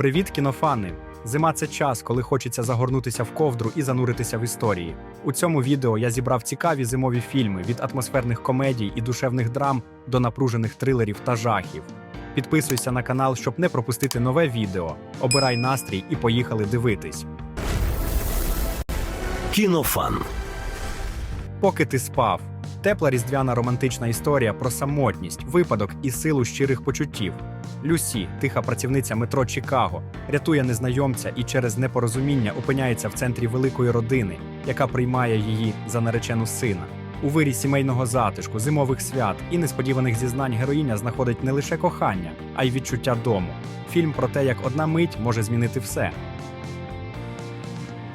Привіт, кінофани! Зима це час, коли хочеться загорнутися в ковдру і зануритися в історії. У цьому відео я зібрав цікаві зимові фільми від атмосферних комедій і душевних драм до напружених трилерів та жахів. Підписуйся на канал, щоб не пропустити нове відео. Обирай настрій і поїхали дивитись. Кінофан. Поки ти спав. Тепла різдвяна романтична історія про самотність, випадок і силу щирих почуттів. Люсі, тиха працівниця метро Чикаго, рятує незнайомця і через непорозуміння опиняється в центрі великої родини, яка приймає її за наречену сина. У вирі сімейного затишку, зимових свят і несподіваних зізнань героїня знаходить не лише кохання, а й відчуття дому. Фільм про те, як одна мить може змінити все.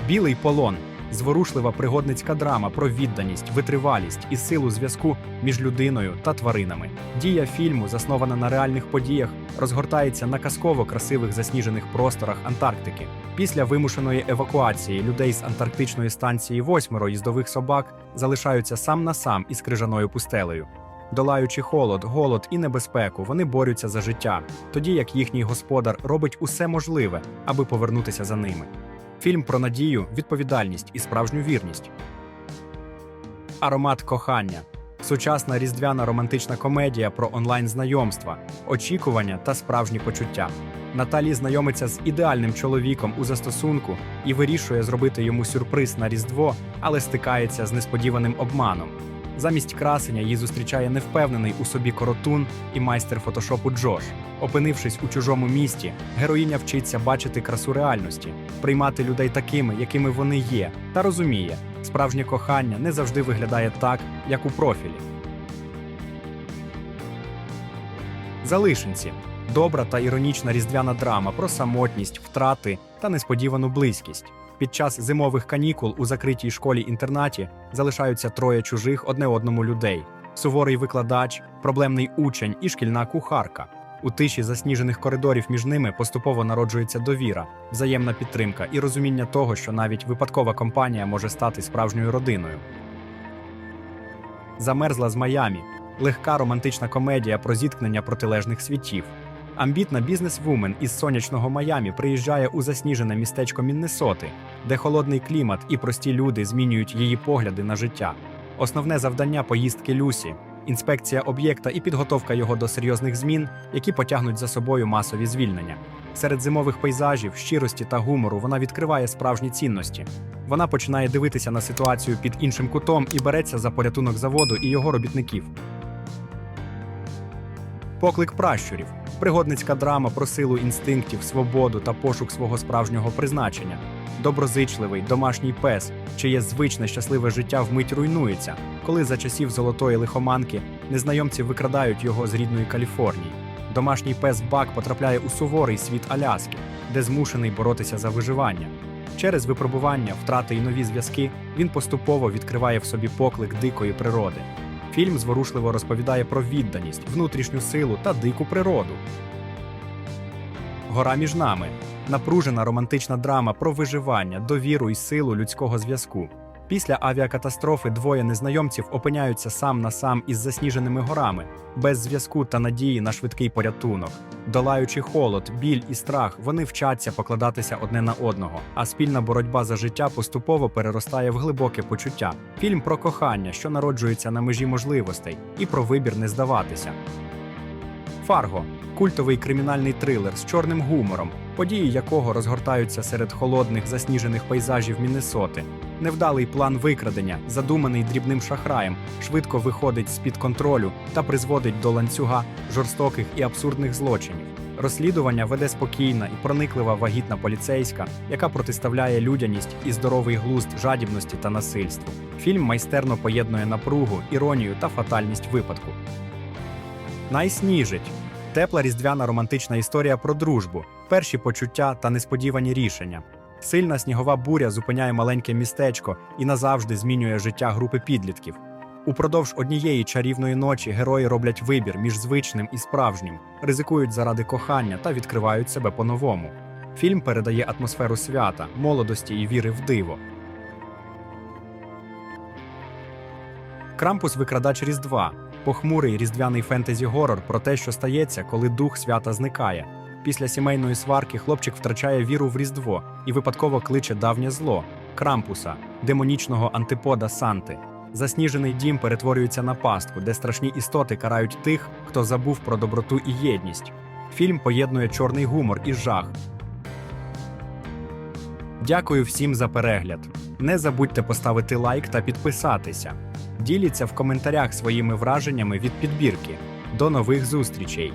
Білий полон зворушлива пригодницька драма про відданість, витривалість і силу зв'язку між людиною та тваринами. Дія фільму, заснована на реальних подіях, розгортається на казково красивих засніжених просторах Антарктики. Після вимушеної евакуації людей з антарктичної станції восьмеро їздових собак залишаються сам на сам із крижаною пустелею. Долаючи холод, голод і небезпеку, вони борються за життя, тоді як їхній господар робить усе можливе, аби повернутися за ними. Фільм про надію, відповідальність і справжню вірність. Аромат кохання. Сучасна різдвяна романтична комедія про онлайн-знайомства, очікування та справжні почуття. Наталі знайомиться з ідеальним чоловіком у застосунку і вирішує зробити йому сюрприз на Різдво, але стикається з несподіваним обманом. Замість красення її зустрічає невпевнений у собі коротун і майстер фотошопу Джош. Опинившись у чужому місті, героїня вчиться бачити красу реальності, приймати людей такими, якими вони є, та розуміє, справжнє кохання не завжди виглядає так, як у профілі. Залишенці добра та іронічна різдвяна драма про самотність, втрати та несподівану близькість. Під час зимових канікул у закритій школі-інтернаті залишаються троє чужих одне одному людей: суворий викладач, проблемний учень і шкільна кухарка. У тиші засніжених коридорів між ними поступово народжується довіра, взаємна підтримка і розуміння того, що навіть випадкова компанія може стати справжньою родиною. Замерзла з Майамі легка романтична комедія про зіткнення протилежних світів. Амбітна бізнес-вумен із сонячного Майамі приїжджає у засніжене містечко Міннесоти, де холодний клімат і прості люди змінюють її погляди на життя. Основне завдання поїздки Люсі інспекція об'єкта і підготовка його до серйозних змін, які потягнуть за собою масові звільнення. Серед зимових пейзажів, щирості та гумору вона відкриває справжні цінності. Вона починає дивитися на ситуацію під іншим кутом і береться за порятунок заводу і його робітників. Поклик пращурів пригодницька драма про силу інстинктів, свободу та пошук свого справжнього призначення. Доброзичливий домашній пес, чиє звичне щасливе життя вмить руйнується, коли за часів золотої лихоманки незнайомці викрадають його з рідної Каліфорнії. Домашній пес Бак потрапляє у суворий світ Аляски, де змушений боротися за виживання. Через випробування, втрати і нові зв'язки він поступово відкриває в собі поклик дикої природи. Фільм зворушливо розповідає про відданість, внутрішню силу та дику природу. Гора між нами напружена романтична драма про виживання, довіру і силу людського зв'язку. Після авіакатастрофи двоє незнайомців опиняються сам на сам із засніженими горами, без зв'язку та надії на швидкий порятунок. Долаючи холод, біль і страх, вони вчаться покладатися одне на одного, а спільна боротьба за життя поступово переростає в глибоке почуття. Фільм про кохання, що народжується на межі можливостей, і про вибір не здаватися. Фарго культовий кримінальний трилер з чорним гумором, події якого розгортаються серед холодних засніжених пейзажів Міннесоти. Невдалий план викрадення, задуманий дрібним шахраєм, швидко виходить з-під контролю та призводить до ланцюга жорстоких і абсурдних злочинів. Розслідування веде спокійна і прониклива вагітна поліцейська, яка протиставляє людяність і здоровий глузд жадібності та насильству. Фільм майстерно поєднує напругу, іронію та фатальність випадку. Найсніжить тепла різдвяна романтична історія про дружбу, перші почуття та несподівані рішення. Сильна снігова буря зупиняє маленьке містечко і назавжди змінює життя групи підлітків. Упродовж однієї чарівної ночі герої роблять вибір між звичним і справжнім, ризикують заради кохання та відкривають себе по-новому. Фільм передає атмосферу свята, молодості і віри в диво. Крампус викрадач Різдва похмурий різдвяний фентезі горор про те, що стається, коли дух свята зникає. Після сімейної сварки хлопчик втрачає віру в Різдво і випадково кличе давнє зло Крампуса, демонічного антипода Санти. Засніжений дім перетворюється на пастку, де страшні істоти карають тих, хто забув про доброту і єдність. Фільм поєднує чорний гумор і жах. Дякую всім за перегляд. Не забудьте поставити лайк та підписатися. Діліться в коментарях своїми враженнями від підбірки. До нових зустрічей!